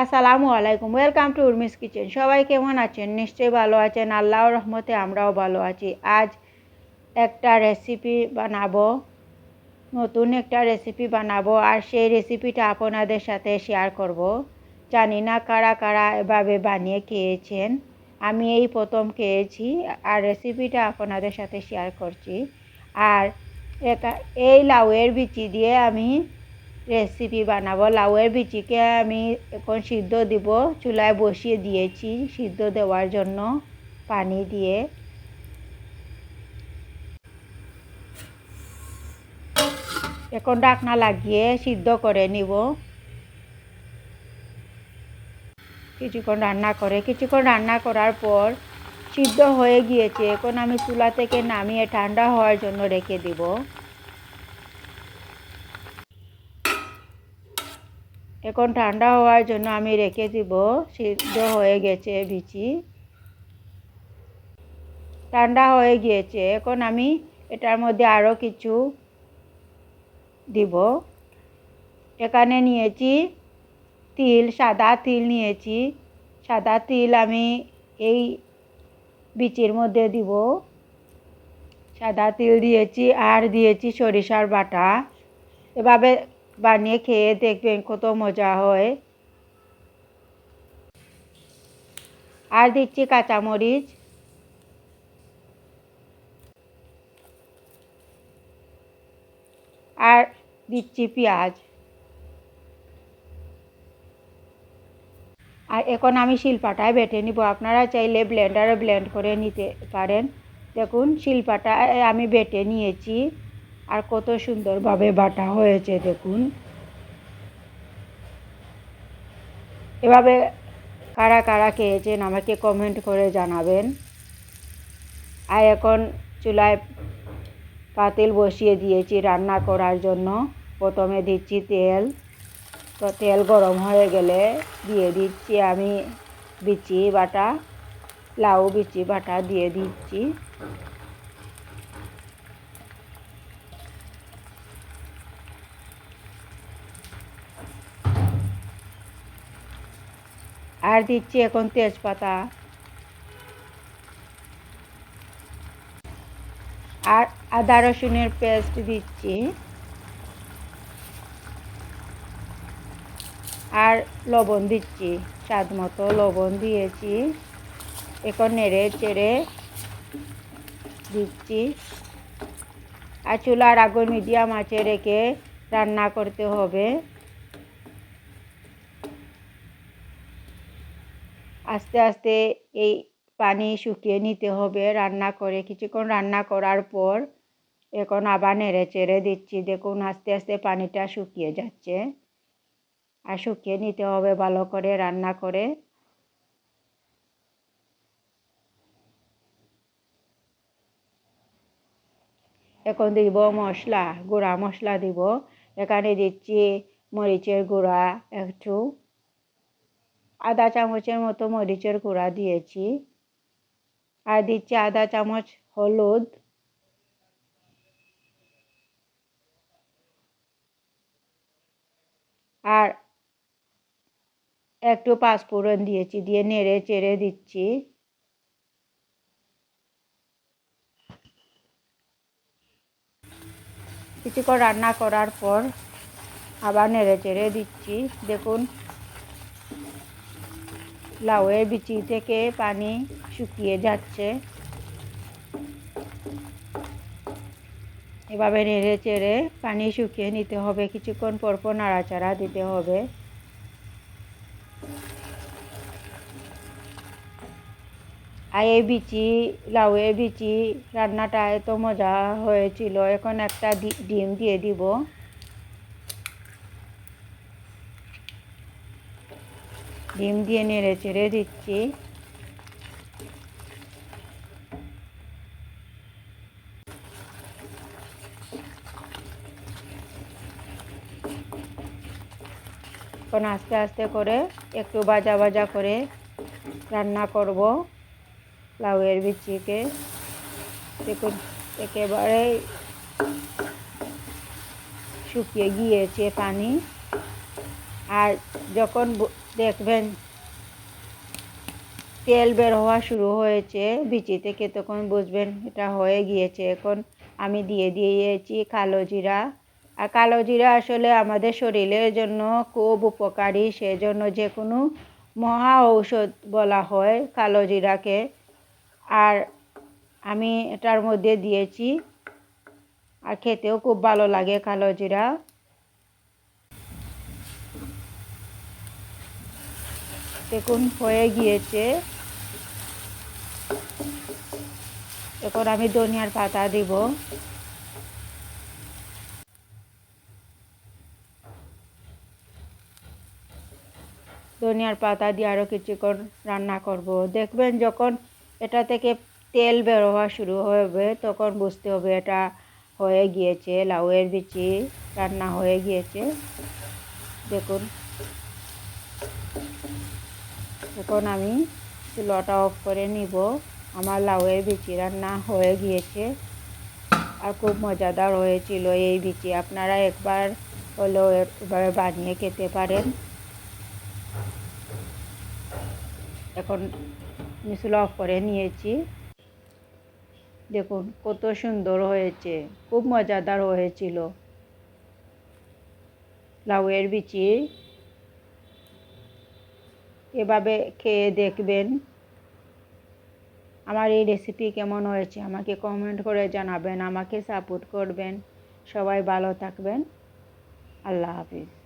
আসসালামু আলাইকুম welcome to Urmi's kitchen সবাই কেমন আছেন? নিশ্চয়ই ভালো আছেন। আল্লাহর রহমতে আমরাও ভালো আছি। আজ একটা রেসিপি বানাবো, নতুন একটা রেসিপি বানাবো, আর সেই রেসিপিটা আপনাদের সাথে শেয়ার করব। জানি না কারা কারা এভাবে বানিয়ে খেয়েছেন। আমি এই প্রথম খেয়েছি, আর রেসিপিটা আপনাদের সাথে শেয়ার করছি। আর একা- এই লাউয়ের বিচি দিয়ে আমি রেসিপি বানাবো। লাউয়ের বিচিকে আমি এখন সিদ্ধ দিব। চুলায় বসিয়ে দিয়েছি সিদ্ধ দেওয়ার জন্য পানি দিয়ে। এখন ডাকনা লাগিয়ে সিদ্ধ করে নিব। কিছুক্ষণ রান্না করে। কিছুক্ষণ রান্না করার পর সিদ্ধ হয়ে গিয়েছে। এখন আমি চুলা থেকে নামিয়ে ঠান্ডা হওয়ার জন্য রেখে দিব। এখন ঠান্ডা হওয়ার জন্য আমি রেখে দিব, সিদ্ধ হয়ে গেছে বিচি। ঠান্ডা হয়ে গিয়েছে, এখন আমি এটার মধ্যে আরও কিছু দিব। এখানে নিয়েছি তিল, সাদা তিল নিয়েছি। সাদা তিল আমি এই বিচির মধ্যে দিব। সাদা তিল দিয়েছি, আর দিয়েছি সরিষার বাটা। এভাবে বানিয়ে খেয়ে দেখবেন কত মজা হয়। আর দিচ্ছি কাঁচামরিচ। আর দিচ্ছি পেঁয়াজ। আর এখন আমি শিলপাটায় বেটে নিব। আপনারা চাইলে ব্লেন্ডারে ব্লেন্ড করে নিতে পারেন। দেখুন, শিলপাটায় আমি বেটে নিয়েছি। আর কত সুন্দরভাবে বাটা হয়েছে, দেখুন। এভাবে কারা কারা খেয়েছেন আমাকে কমেন্ট করে জানাবেন। আর এখন চুলায় পাতিল বসিয়ে দিয়েছি রান্না করার জন্য। প্রথমে দিচ্ছি তেল। তো তেল গরম হয়ে গেলে দিয়ে দিচ্ছি আমি বিচি বাটা, লাউ বিচি বাটা দিয়ে দিচ্ছি। আর দিচ্ছি এখন তেজপাতা। আর আদা রসুনের পেস্ট দিচ্ছি। আর লবণ দিচ্ছি, স্বাদ মতো লবণ দিয়েছি। এখন নেড়ে চেড়ে দিচ্ছি। আর চুলার আগুন মিডিয়াম আঁচে রেখে রান্না করতে হবে। আস্তে আস্তে এই পানি শুকিয়ে নিতে হবে, রান্না করে। কিছুক্ষণ রান্না করার পর এখন আবার নেড়ে চেড়ে দিচ্ছি। দেখুন, আস্তে আস্তে পানিটা শুকিয়ে যাচ্ছে। আর শুকিয়ে নিতে হবে ভালো করে, রান্না করে। এখন দিব মশলা, গুঁড়া মশলা দিব। এখানে দিচ্ছি মরিচের গুঁড়া, একটু আধা চামচের মতো মরিচের গুঁড়া দিয়েছি। আর দিচ্ছি আধা চামচ হলুদ। আর একটু পাঁচফোড়ন দিয়েছি, দিয়ে নেড়ে চেড়ে দিচ্ছি। কিছুক্ষণ রান্না করার পর আবার নেড়ে চেড়ে দিচ্ছি। দেখুন লাউয়ের বিচি থেকে পানি শুকিয়ে যাচ্ছে। এভাবে নেড়ে চেড়ে পানি শুকিয়ে নিতে হবে। কিছুক্ষণ পরপর নাড়াচাড়া দিতে হবে। আর এই বিচি, লাউয়ের বিচি রান্নাটা এত মজা হয়েছিল। এখন একটা ডিম দিয়ে দিব। ডিম দিয়ে নেড়ে চেড়ে দিচ্ছি। এখন আস্তে আস্তে করে একটু ভাজা ভাজা করে রান্না করব লাউয়ের বিচিকে। দেখুন, একেবারে শুকিয়ে গিয়েছে পানি। আর যখন দেখবেন, তেল বের হওয়া শুরু হয়েছে, বিচি থেকে তখন বুঝবেন এটা হয়ে গিয়েছে। এখন আমি দিয়ে দিয়েছি কালো জিরা। আর কালো জিরা আসলে আমাদের শরীরের জন্য খুব উপকারী, সেজন্য যে কোনো মহা ঔষধ বলা হয় কালো জিরাকে। আর আমি এটার মধ্যে দিয়েছি, আর খেতেও খুব ভালো লাগে কালো জিরা। দেখুন, হয়ে গিয়েছে। এখন আমি ধনিয়ার পাতা দিব। ধনিয়ার পাতা দিয়ে আরও কিছুক্ষণ রান্না করব। দেখবেন, যখন এটা থেকে তেল বের হওয়া শুরু হবে, তখন বুঝতে হবে এটা হয়ে গিয়েছে, লাউয়ের বিচি রান্না হয়ে গিয়েছে। দেখুন। এখন আমি চুলাটা অফ করে নিব। আমার লাউয়ের বিচি রান্না হয়ে গিয়েছে আর খুব মজাদার হয়েছিল এই বিচি। আপনারা একবার হলেও এভাবে বানিয়ে খেতে পারেন। এখন মিশুল অফ করে নিয়েছি। দেখুন কত সুন্দর হয়েছে, খুব মজাদার হয়েছিল। লাউয়ের বিচি এভাবে খেয়ে দেখবেন। আমার এই রেসিপি কেমন হয়েছে আমাকে কমেন্ট করে জানাবেন, আমাকে সাপোর্ট করবেন। সবাই ভালো থাকবেন। আল্লাহ হাফিজ।